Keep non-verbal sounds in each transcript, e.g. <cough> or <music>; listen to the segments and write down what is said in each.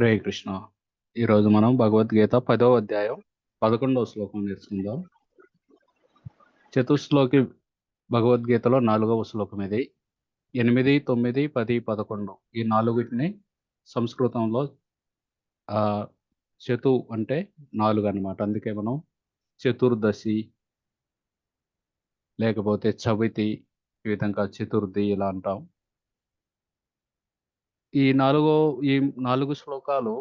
హరే కృష్ణ. ఈరోజు మనం భగవద్గీత పదో అధ్యాయం పదకొండవ శ్లోకం నేర్చుకుందాం. చతుశ్లోకి భగవద్గీతలో నాలుగవ శ్లోకం ఇది. ఎనిమిది తొమ్మిది పది పదకొండు. ఈ నాలుగుటిని సంస్కృతంలో చతు అంటే నాలుగు అన్నమాట. అందుకే మనం చతుర్దశి లేకపోతే చవితి ఈ విధంగా చతుర్థి ఇలా అంటాం. ఈ నాలుగో ఈ నాలుగు శ్లోకాలు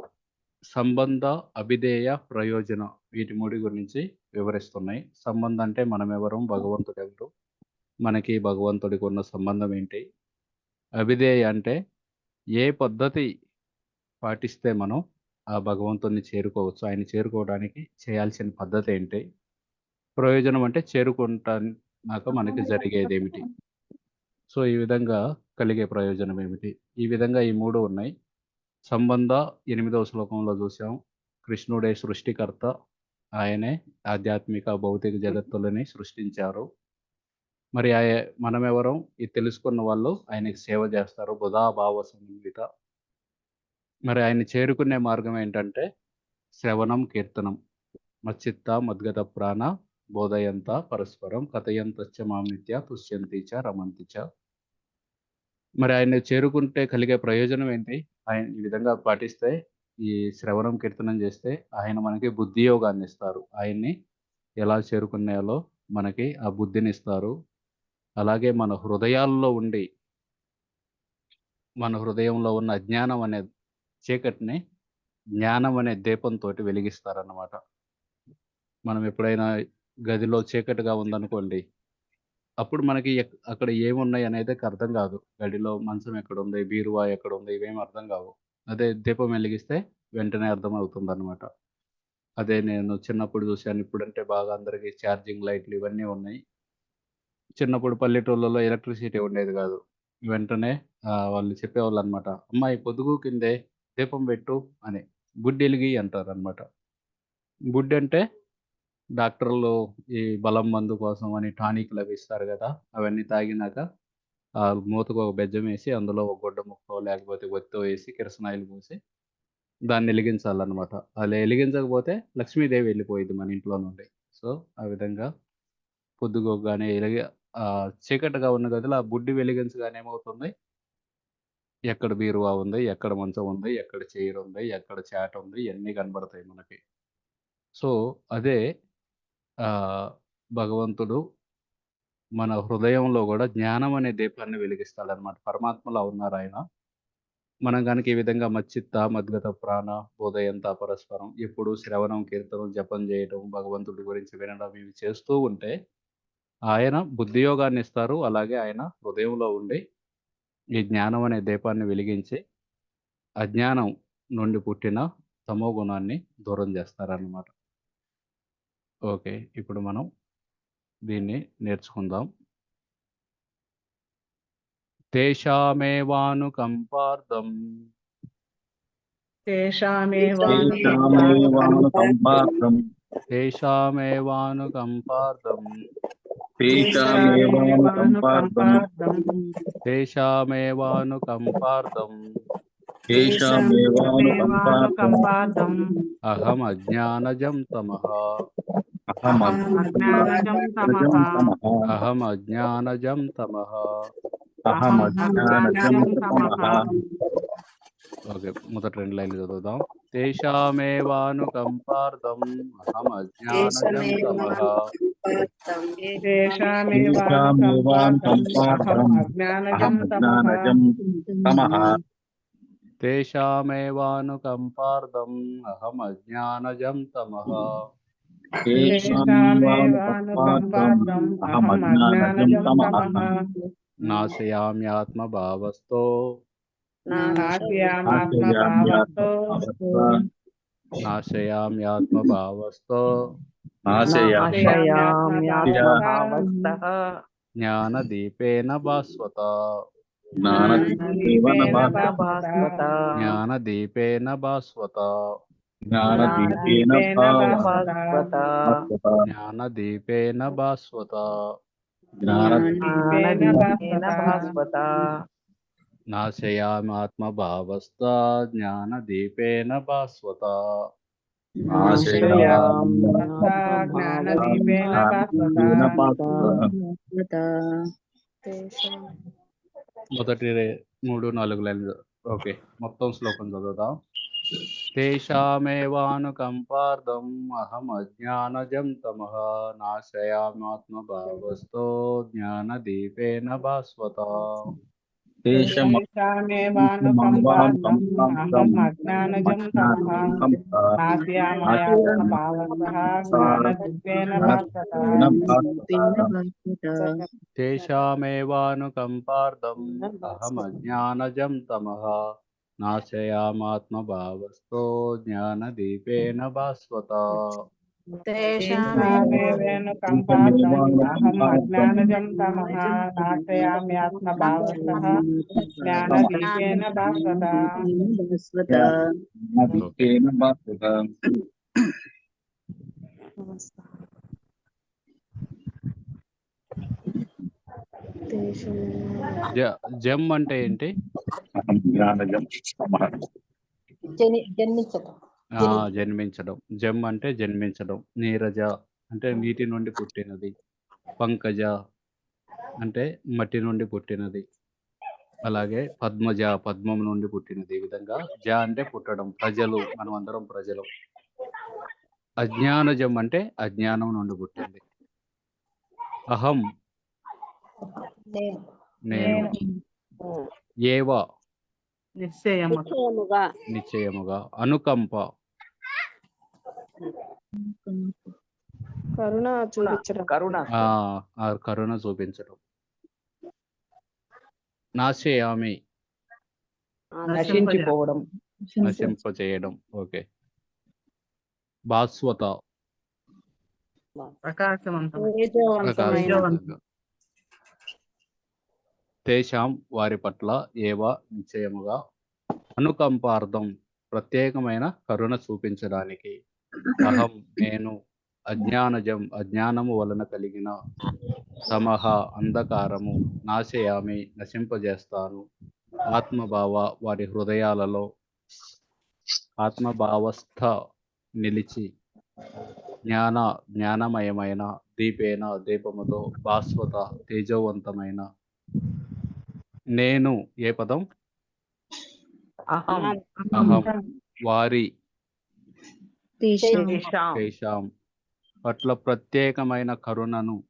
సంబంధ అభిధేయ ప్రయోజన వీటి మూడి గురించి వివరిస్తున్నాయి. సంబంధం అంటే మనం ఎవరు భగవంతుడు ఎవరు మనకి భగవంతుడికి ఉన్న సంబంధం ఏంటి? అభిధేయ అంటే ఏ పద్ధతి పాటిస్తే మనం ఆ భగవంతుడిని చేరుకోవచ్చు? ఆయన చేరుకోవడానికి చేయాల్సిన పద్ధతి ఏంటి? ప్రయోజనం అంటే చేరుకుంటాక మనకి జరిగేది ఏమిటి? సో ఈ విధంగా కలిగే ప్రయోజనం ఏమిటి ఈ విధంగా ఈ మూడు ఉన్నాయి. సంబంధ ఎనిమిదవ శ్లోకంలో చూసాం. కృష్ణుడే సృష్టికర్త. ఆయనే ఆధ్యాత్మిక భౌతిక జగత్తులని సృష్టించారు. మరి ఆయ మనమెవరం? ఇది తెలుసుకున్న వాళ్ళు ఆయనకి సేవ చేస్తారు. బుధా భావ సంహిత. మరి ఆయన చేరుకునే మార్గం ఏంటంటే శ్రవణం కీర్తనం. మచ్చిత్త మద్గత ప్రాణ బోధయంత పరస్పరం కథయంతచ్చ మామిత్య పుష్యంతి చ రమంతి చ మరి ఆయన చేరుకుంటే కలిగే ప్రయోజనం ఏంటి? ఆయన ఈ విధంగా పాటిస్తే ఈ శ్రవణం కీర్తనం చేస్తే ఆయన మనకి బుద్ధి యోగాన్ని ఇస్తారు. ఆయన్ని ఎలా చేరుకునేలో మనకి ఆ బుద్ధిని ఇస్తారు. అలాగే మన హృదయాల్లో ఉండి మన హృదయంలో ఉన్న అజ్ఞానం అనే చీకటిని జ్ఞానం అనే దీపంతో వెలిగిస్తారన్నమాట. మనం ఎప్పుడైనా గదిలో చీకటిగా ఉందనుకోండి అప్పుడు మనకి అక్కడ ఏమున్నాయి అనేది అర్థం కాదు. గడిలో మంచం ఎక్కడ ఉంది బీరువా ఎక్కడ ఉంది ఇవేం అర్థం కావు. అదే దీపం వెలిగిస్తే వెంటనే అర్థం అవుతుంది అనమాట అదే నేను చిన్నప్పుడు చూశాను ఇప్పుడంటే బాగా అందరికీ ఛార్జింగ్ లైట్లు ఇవన్నీ ఉన్నాయి. చిన్నప్పుడు పల్లెటూళ్ళలో ఎలక్ట్రిసిటీ ఉండేది కాదు. వెంటనే వాళ్ళు చెప్పేవాళ్ళు అనమాట అమ్మాయి పొదుగు కిందే దీపం పెట్టు అని. గుడ్డెలిగి అంటారు అనమాట బుడ్డి అంటే డాక్టర్లు ఈ బలం మందు కోసం అని టానిక్లు అవి ఇస్తారు కదా అవన్నీ తాగినాక ఆ మూతకు ఒక బెజ్జం వేసి అందులో ఒక గుడ్డ ముక్క లేకపోతే ఒత్తో వేసి కిరసనాయిలు పోసి దాన్ని వెలిగించాలన్నమాట. అలా వెలిగించకపోతే లక్ష్మీదేవి వెళ్ళిపోయింది మన ఇంట్లో నుండి. సో ఆ విధంగా పొద్దుగోగానే వెలిగి చీకటిగా ఉన్న గదిలో ఆ బుడ్డి వెలిగించగానే ఏమవుతుంది? ఎక్కడ బీరువా ఉంది ఎక్కడ మంచం ఉంది ఎక్కడ చైర్ ఉంది ఎక్కడ చాట ఉంది ఇవన్నీ కనబడతాయి మనకి. సో అదే భగవంతుడు మన హృదయంలో కూడా జ్ఞానం అనే దీపాన్ని వెలిగిస్తాడనమాట పరమాత్మలో ఉన్నారు ఆయన. మనం కనుక ఈ విధంగా మచ్చిత్త మద్గత ప్రాణ బోధయంత పరస్పరం ఎప్పుడు శ్రవణం కీర్తనం జపం చేయడం భగవంతుడి గురించి వినడం ఇవి చేస్తూ ఉంటే ఆయన బుద్ధియోగాన్ని ఇస్తారు. అలాగే ఆయన హృదయంలో ఉండి ఈ జ్ఞానం అనే దీపాన్ని వెలిగించి అజ్ఞానం నుండి పుట్టిన తమో గుణాన్ని దూరం చేస్తారన్నమాట. ఓకే. ఇప్పుడు మనం దీన్ని నేర్చుకుందాం. తేషామేవానుకంపార్థం తేషామేవానుకంపార్థం తేషామేవానుకంపార్థం తేషామేవానుకంపార్థం తేషామేవానుకంపార్థం తేషామేవానుకంపార్థం అహం అజ్ఞానజం తమః అహమజ్ఞానజం తమః అహం అజ్ఞానజం తమః అహమజ్ఞానజం తమః ఓకే మొదటి రెండు లైన్లు చదువుదాం తేషామేవానుకంపార్థం అహం అజ్ఞానజం తమః తేషామేవానుకంపార్థం అజ్ఞానజం అహమజ్ఞానజం తమః తేషామేవానుకంపార్థం అహం అజ్ఞానజం తమః తేషామేవానుకంపార్థం అహమజ్ఞానజం తమః నాశయామ్యాత్మభావస్థో నాశయామ్యాత్మభావస్థో జ్ఞానదీపేన భాస్వత జ్ఞానదీపేన భాస్వత జ్ఞానదీపేన భాస్వత జ్ఞానదీపేన భాస్వత. జ్ఞానదీపేన భాస్వత. జ్ఞానదీపేన భాస్వత. నాశయామాత్మభావస్థా జ్ఞానదీపేన భాస్వత. జ్ఞానదీపేన మొదటి మూడు నాలుగు లైన్లు. ఓకే. మొత్తం శ్లోకం చదువుదాం. తేషామేవానుకంపార్థం అహం అజ్ఞానజం తమః నాశయామాత్మభావస్థో జ్ఞానదీపేన భాస్వత తేషం అహం అజ్ఞానజం తమః నాస్యామయాత్మభావస్తః జ్ఞానదీపేన భాస్వత తేషామేవానుకంపార్థం అహం అజ్ఞానజం తమః నాశయామాత్మభావస్థో జ్ఞానదీపేన భాస్వత తేషామేవేనుకంపార్థం అహం అజ్ఞానజం తమః నాశయామ్యాత్మభావస్తః జ్ఞానదీపేన భాస్వత జ్ఞానదీపేన భాస్వత జ జమ్ అంటే ఏంటి? జన్మించడం. జమ్ అంటే జన్మించడం. నీరజ అంటే నీటి నుండి పుట్టినది. పంకజ అంటే మట్టి నుండి పుట్టినది. అలాగే పద్మజ పద్మం నుండి పుట్టినది. ఈ విధంగా జ అంటే పుట్టడం. ప్రజలు మనం అందరం ప్రజలు అజ్ఞానజం అంటే అజ్ఞానం నుండి పుట్టింది. అహం నేను. నేను. ఏవ. నిశ్చయము. నిశ్చయముగా. నిశ్చయముగా. అనుకంప. కరుణ చూపించడం. కరుణ. ఆ ఆ కరుణ చూపించడం. నాశయామి. నశించిపోవడం. నశింప చేయడం ఓకే. భాస్వత. ప్రకాశవంతం తేజవంతమైన. ప్రకాశవంతంగా తేషాం వారి పట్ల ఏవ నిశ్చయముగా అనుకంపార్థం ప్రత్యేకమైన కరుణ చూపించడానికి? అహం నేను అజ్ఞానజం అజ్ఞానము వలన కలిగిన సమహ అంధకారము నాశయామి నశింపజేస్తాను. ఆత్మభావ వారి హృదయాలలో ఆత్మభావస్థ నిలిచి జ్ఞాన జ్ఞానమయమైన దీపేన దీపముతో భాస్వత తేజోవంతమైన నేను ఏ పదం? అహం. అహం. వారి. తేషాం. పట్ల ప్రత్యేకమైన కరుణను.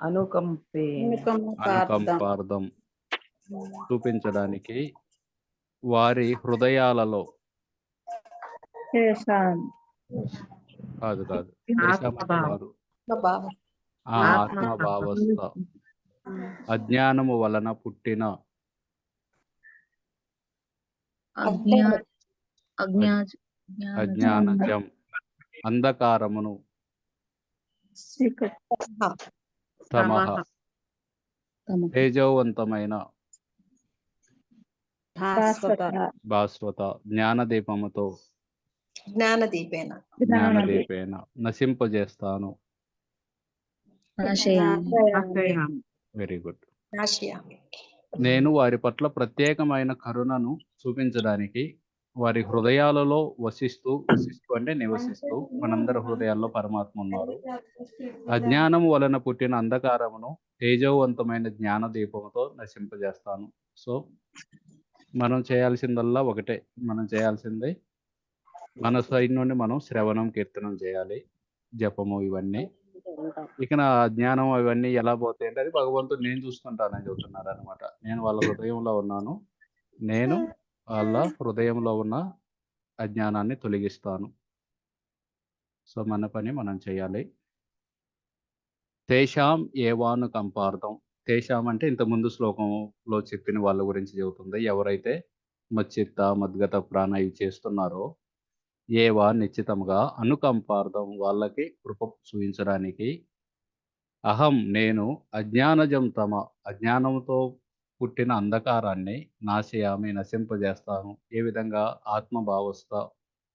అనుకంపే. అనుకంపార్థం చూపించడానికి వారి హృదయాలలో. కాదు కాదు. ఆత్మభావస్థ. అజ్ఞానము వలన పుట్టిన అజ్ఞానజం అంధకారమును తమః తేజోవంతమైన భాస్వత. జ్ఞానదీపముతో జ్ఞానదీపేన. జ్ఞానదీపేన నశింపజేస్తాను. Very good. నేను వారి పట్ల ప్రత్యేకమైన కరుణను చూపించడానికి వారి హృదయాలలో వసిస్తూ వసిస్తూ అంటే నివసిస్తూ మనందరి హృదయాల్లో పరమాత్మ ఉన్నారు. అజ్ఞానము వలన పుట్టిన అంధకారమును తేజోవంతమైన జ్ఞాన దీపముతో నశింపజేస్తాను. సో మనం చేయాల్సిందల్లా ఒకటే. మనం చేయాల్సిందే మన సైడ్ నుండి మనం శ్రవణం కీర్తనం చేయాలి. జపము ఇవన్నీ. ఇక నా జ్ఞానం అవన్నీ ఎలా పోతాయి అంటే అది భగవంతుడు నేను చూసుకుంటానని చెబుతున్నారు అనమాట నేను వాళ్ళ హృదయంలో ఉన్నాను. నేను వాళ్ళ హృదయంలో ఉన్న అజ్ఞానాన్ని తొలగిస్తాను. సో మన పని మనం చేయాలి. తేషాం ఏవాను కంపార్థం. తేషాం అంటే ఇంత ముందు శ్లోకంలో చెప్పిన వాళ్ళ గురించి చెబుతుంది. ఎవరైతే మచ్చిత్త మద్గత ప్రాణ ఇవి చేస్తున్నారో ఏవా నిశ్చితంగా అనుకంపార్థం వాళ్ళకి కృప చూపించడానికి. అహం నేను అజ్ఞానజం తమ అజ్ఞానంతో పుట్టిన అంధకారాన్ని నాశయామి నశింపజేస్తాను. ఏ విధంగా ఆత్మభావస్థ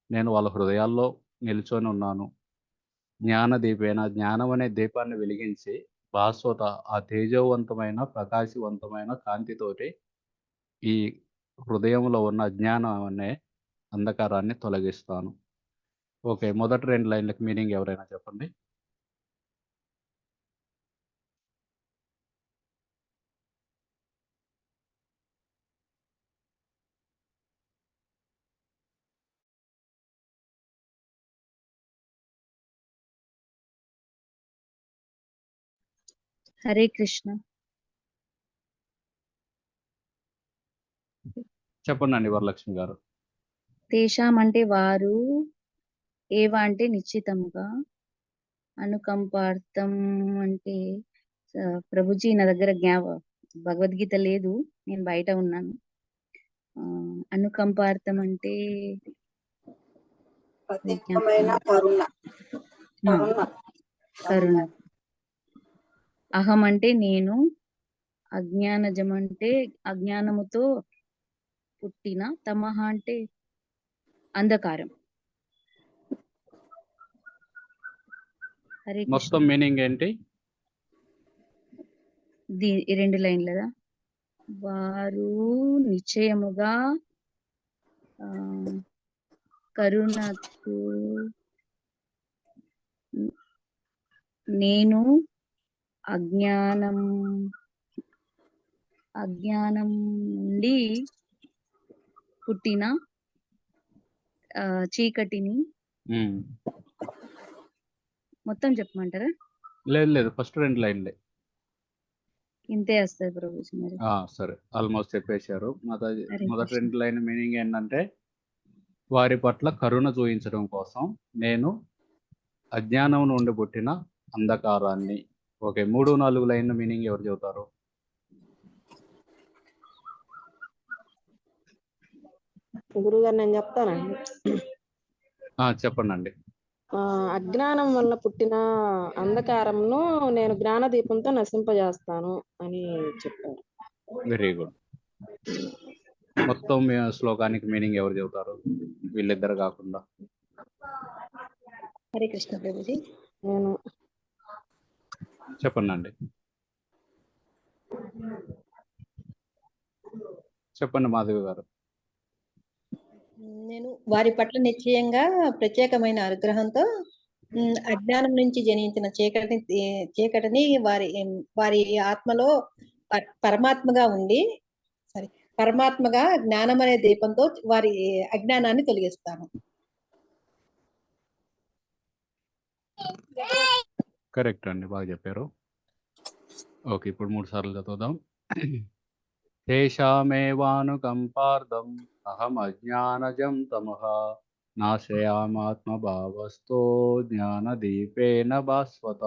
నేను వాళ్ళ హృదయాల్లో నిల్చొని ఉన్నాను. జ్ఞానదీపేన జ్ఞానం అనే దీపాన్ని వెలిగించి భాస్వత ఆ తేజోవంతమైన ప్రకాశవంతమైన కాంతితోటి ఈ హృదయంలో ఉన్న అజ్ఞానం అనే అంధకారాన్ని తొలగిస్తాను. ఓకే మొదటి రెండు లైన్లకు మీనింగ్ ఎవరైనా చెప్పండి. హరే కృష్ణ. చెప్పండి అండి వరలక్ష్మి గారు. తేషాం అంటే వారు ఏవ అంటే నిశ్చితముగా. అనుకంపార్థం అంటే ప్రభుజీ నా దగ్గర జ్ఞా భగవద్గీత లేదు నేను బయట ఉన్నాను. అనుకంపార్థం అంటే కరుణ. అహం అంటే నేను అజ్ఞానజం అంటే అజ్ఞానముతో పుట్టిన తమహ అంటే అంధకారం. మొత్తం మీనింగ్ ఏంటి? రెండు లైన్లదా? వారు నిశ్చయముగా కరుణకు నేను అజ్ఞానం అజ్ఞానం నుండి పుట్టిన చీకటిని. మొత్తం చెప్పమంటారా? లేదు లేదు. ఫస్ట్ రెండు లైన్లే. ఇంతే వస్తుంది ప్రభుజీ మరి ఆ, సరే. ఆల్మోస్ట్ చెప్పేశారు. మొదటి. రెండు లైన్ మీనింగ్ ఏంటంటే వారి పట్ల కరుణ చూపించడం కోసం నేను అజ్ఞానం నుండి పుట్టిన అంధకారాన్ని. ఓకే మూడు నాలుగు లైన్ మీనింగ్ ఎవరు చెబుతారు? గురుగారు నేను చెప్తానండి ఆ, చెప్పండి అండి అజ్ఞానం వల్ల పుట్టిన అంధకారంను నేను జ్ఞాన దీపంతో నశింపజేస్తాను అని చెప్పారు. వెరీ గుడ్ మొత్తం మీ శ్లోకానికి మీనింగ్ ఎవరు చెబుతారు? వీళ్ళిద్దరు కాకుండా. హరే కృష్ణ ప్రభుజీ. నేను. చెప్పండి అండి చెప్పండి మాధవి గారు. నేను వారి పట్ల నిశ్చయంగా ప్రత్యేకమైన అనుగ్రహంతో అజ్ఞానం నుంచి జనించిన చీకటిని చీకటిని వారి వారి ఆత్మలో పరమాత్మగా ఉండి సారీ పరమాత్మగా జ్ఞానం అనే దీపంతో వారి అజ్ఞానాన్ని తొలగిస్తాను. కరెక్ట్ అండి బాగా చెప్పారు. ఓకే ఇప్పుడు మూడు సార్లు చదువుదాం. <clears throat> తేషామేవానుకంపార్థం అహం అజ్ఞానజం తమః నాశయామాత్మభావస్థో జ్ఞానదీపేన భాస్వత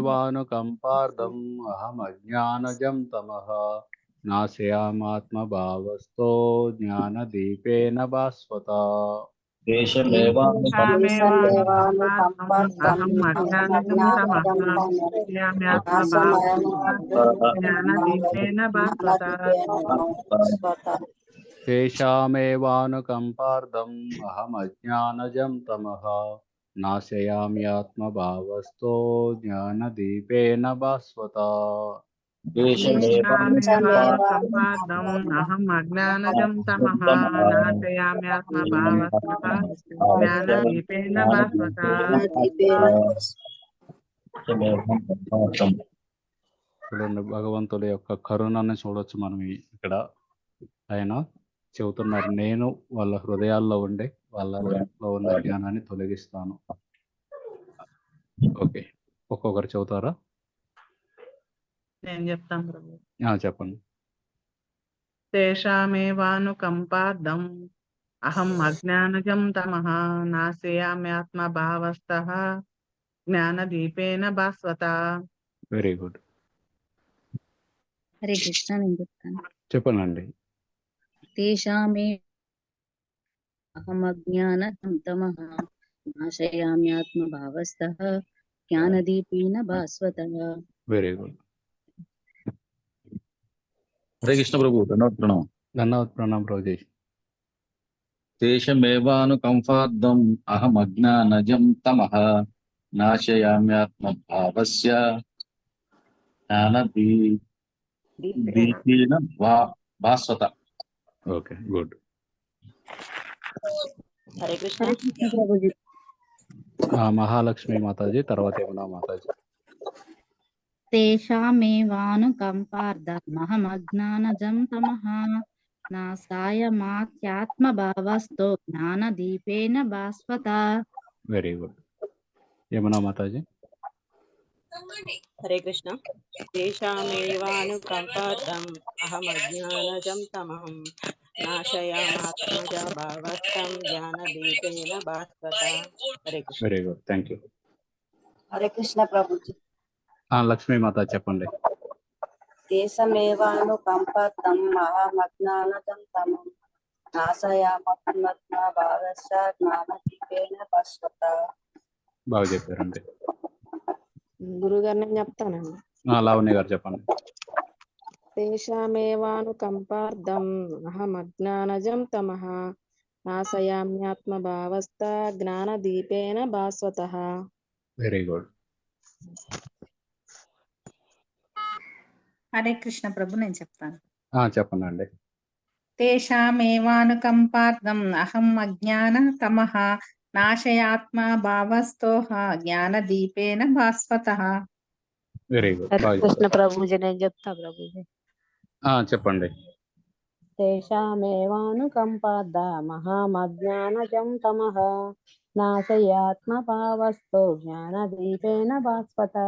తేషామేవానుకంపార్థం అహం అజ్ఞానజం తమః నాశయామి ఆత్మభావస్తః జ్ఞానదీపేన భాస్వత తేషామేవానుకంపార్థం అహం అజ్ఞానజం తమః నాశయామాత్మభావస్థో జ్ఞానదీపేన భాస్వత అహం అజ్ఞానజం తమః జ్ఞానదీపేన భాస్వత చూడండి భగవంతుడి యొక్క కరుణని చూడొచ్చు మనం ఇక్కడ. ఆయన చెబుతున్నారు నేను వాళ్ళ హృదయాల్లో ఉండే వాళ్ళ ఇంట్లో ఉన్న జ్ఞానాన్ని తొలగిస్తాను. ఓకే ఒక్కొక్కరు చెబుతారా? నేను చెప్తాను ప్రభు. ఆ, చెప్పండి. తేషామేవానుకంపార్థం. అహం అజ్ఞానజం తమః. నాశయామ్యాత్మభావస్తః జ్ఞానదీపేన భాస్వత. Very good. హరే కృష్ణ నేను చెప్తాను. చెప్పండి తేషామే అహమజ్ఞానం తమః. నాశయామ్యాత్మభావస్తః జ్ఞానదీపేన భాస్వతః. Very good. హరే కృష్ణ ప్రభు ధన్యవాదాలు ధన్యవాద్ ప్రణామ్ ప్రభుజీ. తేషమేవానుకంపార్థం అహమజ్ఞానజం తమః నాశయామ్యాత్మభావస్య. జ్ఞానదీ దీపేన భా- భాస్వత. Okay good. మహాలక్ష్మి మాతాజీ తర్వాత ఏమన్నా మాతాజీ? తేషామేవానుకంపార్థమహమజ్ఞానజం తమః నాసాయమాత్యాత్మభావస్తో జ్ఞానదీపేన భాస్వత వెరీ గుడ్ ఏమన్నా మాతాజీ హరే కృష్ణ తేషామేవానుకంపార్థం అహమజ్ఞానజం తమహం నాశయామాత్మజ భావస్థం జ్ఞానదీపేన భాస్వత Hare Krishna very good thank you Hare Krishna Prabhuji Lakshmi Mata చెప్పండి. దేశమేవాను కంపత్తం మహామజ్ఞానజం తమం. నాశయామత్మ భావస్య జ్ఞానదీపేన పశ్వత బాగా చెప్పారండి. గురుగారు నేను చెప్తానండి. ఆ, లావణ్య గారు చెప్పండి. తేషామేవానుకంపార్థం అహమజ్ఞానజం తమః. నాశయామ్యాత్మభావస్థ జ్ఞానదీపేన భాస్వత. వెరీ గుడ్ హరే కృష్ణ ప్రభు నేను చెప్తాను. చెప్పండి అండి తేషామేవానుకంపార్థం అహం అజ్ఞాన తమః నాశయాత్మ భావస్తోహ భాస్వత. వెరీ గుడ్ హరే బాగా కృష్ణ. ప్రభుజీ నేను చెప్తా ప్రభుజీ. ఆ, చెప్పండి. తేషామేవానుకంపార్థ మహామజ్ఞానజం తమః నాశయాత్మభావస్తో జ్ఞానదీపేన భాస్వత.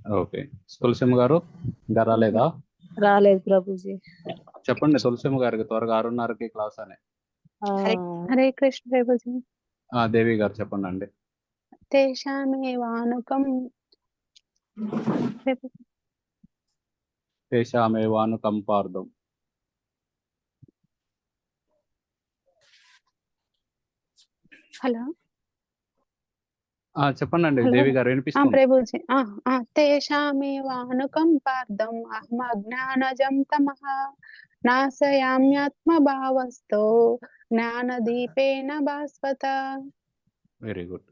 ఓకే. తులసిమ్మ గారు ఇంకా రాలేదా? రాలేదు ప్రభుజీ. చెప్పండి తులసిమ్మ గారికి త్వరగా ఆరున్నరకి క్లాస్ అని. హరే కృష్ణ ప్రభుజీ. ఆ, దేవి గారు చెప్పండి అండి తేషామేవానుకం తేషామేవానుకంపార్థం హలో ఆ, చెప్పండి అండి హలో. దేవి గారు ఆ వినిపిస్తుంది. ప్రభుజీ ఆ ఆ తేషామేవానుకంపార్థం అహం అజ్ఞానజం తమః నాశయామ్యాత్మ భావస్తో జ్ఞానదీపేన భాస్వత. Very good.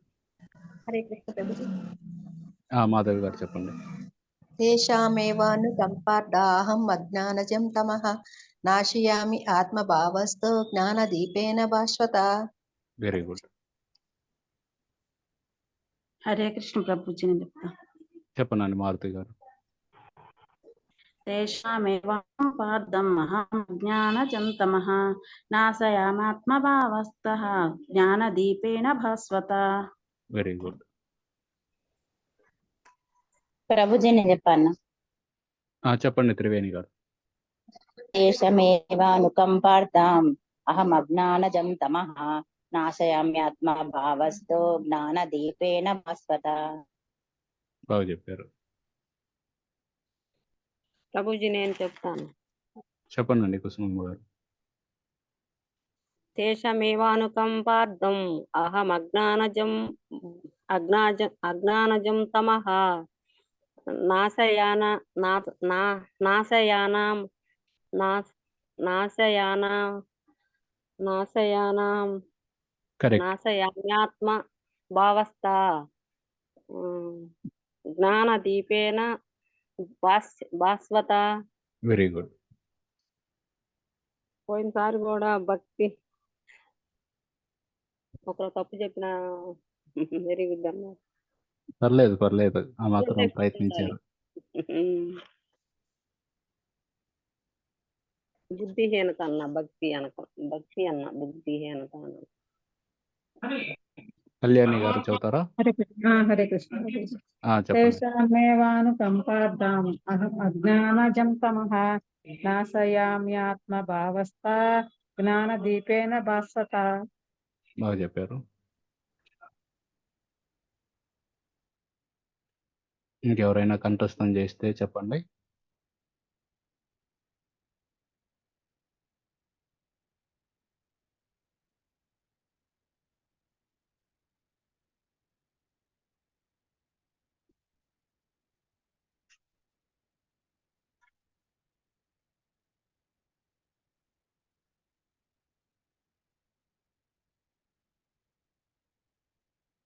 హరే కృష్ణ ప్రభుజీ. మాధవి గారు చెప్పండి. తేషామేవాను కంపార్థాహం అజ్ఞానజం తమః నాశయామి జ్ఞానదీపేన వెరీ గుడ్. హరే కృష్ణ ప్రభుజీ నేను చెప్తా చెప్పండి అండి మారుతి గారు। తేషామేవాపార్థం అహమజ్ఞానజం తమః నాశయామాత్మభావస్థః జ్ఞానదీపేన భాస్వత వెరీ గుడ్ ప్రభుజీ నేను చెప్పాను చెప్పండి త్రివేణి గారు। దేశమేవానుకంపార్థం అహం అజ్ఞానజం తమః నాశయామ్యాత్మ భావస్తో జ్ఞానదీపేన భాస్వత బాగా చెప్పారు. ప్రభుజీ నేను చెప్తాను. చెప్పండి గారు. తేషమేవానుకంపార్థం అహం అజ్ఞానజం అజ్ఞాజ అజ్ఞానజం తమః నాశయాన నాశయానాం నాశ నాశయానా నాశయానాం కరెక్ట్. నాశయామ్యాత్మ భావస్థ. ఉమ్, జ్ఞానదీపేన భాస్ భాస్వత. Very good. పోయినసారి కూడా భక్తి. ఒకరు తప్పు చెప్పిన వెరీ గుడ్ అన్న పర్లేదు పర్లేదు. ఆ మాత్రం ప్రయత్నించారు. బుద్ధిహీనత అన్న భక్తి అనక భక్తి అన్న బుద్ధిహీనత అన్న. కళ్యాణి గారు చెబుతారా? హరే కృష్ణ. అహం అజ్ఞానజం తమః. నాశయామ్యాత్మ భావస్థ జ్ఞానదీపేన భాస్వత. బాగా చెప్పారు. ఇంకెవరైనా కంఠస్థం చేస్తే చెప్పండి.